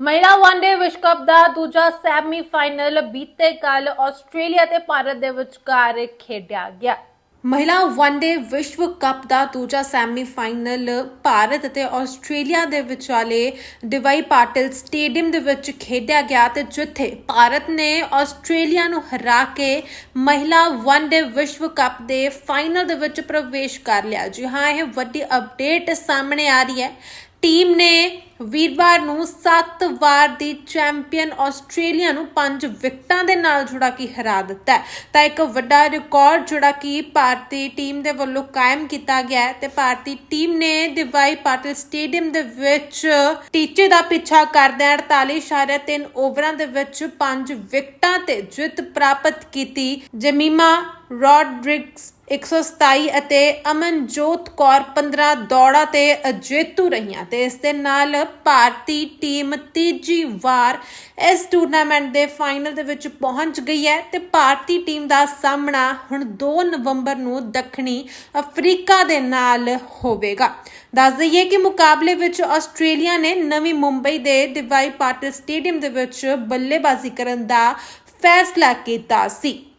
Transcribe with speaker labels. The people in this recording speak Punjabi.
Speaker 1: ਮਹਿਲਾ ਵਨਡੇ ਵਿਸ਼ਵ ਕੱਪ ਦਾ ਦੂਜਾ ਸੈਮੀਫਾਈਨਲ ਬੀਤੇ ਕੱਲ ਆਸਟ੍ਰੇਲੀਆ ਤੇ ਭਾਰਤ ਦੇ ਵਿਚਕਾਰ ਖੇਡਿਆ ਗਿਆ। ਮਹਿਲਾ ਵਨਡੇ ਵਿਸ਼ਵ ਕੱਪ ਦਾ ਦੂਜਾ ਸੈਮੀਫਾਈਨਲ ਭਾਰਤ ਅਤੇ ਆਸਟ੍ਰੇਲੀਆ ਦੇ ਵਿਚਾਲੇ ਦਿਵਾਈ ਪਾਟਿਲ ਸਟੇਡੀਅਮ ਦੇ ਵਿੱਚ ਖੇਡਿਆ ਗਿਆ ਤੇ ਜਿੱਥੇ ਭਾਰਤ ਨੇ ਆਸਟ੍ਰੇਲੀਆ ਨੂੰ ਹਰਾ ਕੇ ਮਹਿਲਾ ਵਨਡੇ ਵਿਸ਼ਵ ਕੱਪ ਦੇ ਫਾਈਨਲ ਦੇ ਵਿੱਚ ਪ੍ਰਵੇਸ਼ ਕਰ ਲਿਆ। ਜੀ ਹਾਂ, ਇਹ ਵੱਡੀ ਅਪਡੇਟ ਸਾਹਮਣੇ ਆ ਰਹੀ ਹੈ। ਟੀਮ ਨੇ ਵੀਰਵਾਰ ਨੂੰ 7 ਵਾਰ ਦੀ ਚੈਂਪੀਅਨ ਆਸਟ੍ਰੇਲੀਆ ਨੂੰ 5 ਵਿਕਟਾਂ ਦੇ ਨਾਲ ਜਿਹੜਾ ਕਿ ਹਰਾ ਦਿੱਤਾ ਤਾਂ ਇੱਕ ਵੱਡਾ ਰਿਕਾਰਡ ਜਿਹੜਾ ਕਿ ਭਾਰਤੀ ਟੀਮ ਦੇ ਵੱਲੋਂ ਕਾਇਮ ਕੀਤਾ ਗਿਆ ਤੇ ਭਾਰਤੀ ਟੀਮ ਨੇ ਦਿਵਾਈ ਪਾਟਿਲ ਸਟੇਡੀਅਮ ਦੇ ਵਿੱਚ ਟੀਚੇ ਦਾ ਪਿੱਛਾ ਕਰਦਿਆਂ 48.3 ਓਵਰਾਂ ਦੇ ਵਿੱਚ 5 ਵਿਕਟਾਂ ਤੇ ਜਿੱਤ ਪ੍ਰਾਪਤ ਕੀਤੀ। ਜਮੀਮਾ ਰੋਡਰਿਗਸ 127 ਅਤੇ ਅਮਨਜੋਤ ਕੌਰ 15 ਦੌੜਾਂ ਤੇ ਅਜੇਤੂ ਰਹੀਆਂ ਤੇ ਇਸ ਦੇ ਨਾਲ ਭਾਰਤੀ ਟੀਮ ਤੀਜੀ ਵਾਰ ਇਸ ਟੂਰਨਾਮੈਂਟ ਦੇ ਫਾਈਨਲ ਦੇ ਵਿੱਚ ਪਹੁੰਚ ਗਈ ਹੈ ਤੇ ਭਾਰਤੀ ਟੀਮ ਦਾ ਸਾਹਮਣਾ ਹੁਣ 2 ਨਵੰਬਰ ਨੂੰ ਦੱਖਣੀ ਅਫਰੀਕਾ ਦੇ ਨਾਲ ਹੋਵੇਗਾ। ਦੱਸ ਦਈਏ ਕਿ ਮੁਕਾਬਲੇ ਵਿੱਚ ਆਸਟ੍ਰੇਲੀਆ ਨੇ ਨਵੀਂ ਮੁੰਬਈ ਦੇ ਦਿਵਾਈ ਪਾਟਿਲ ਸਟੇਡੀਅਮ ਦੇ ਵਿੱਚ ਬੱਲੇਬਾਜ਼ੀ ਕਰਨ ਦਾ ਫੈਸਲਾ ਕੀਤਾ ਸੀ।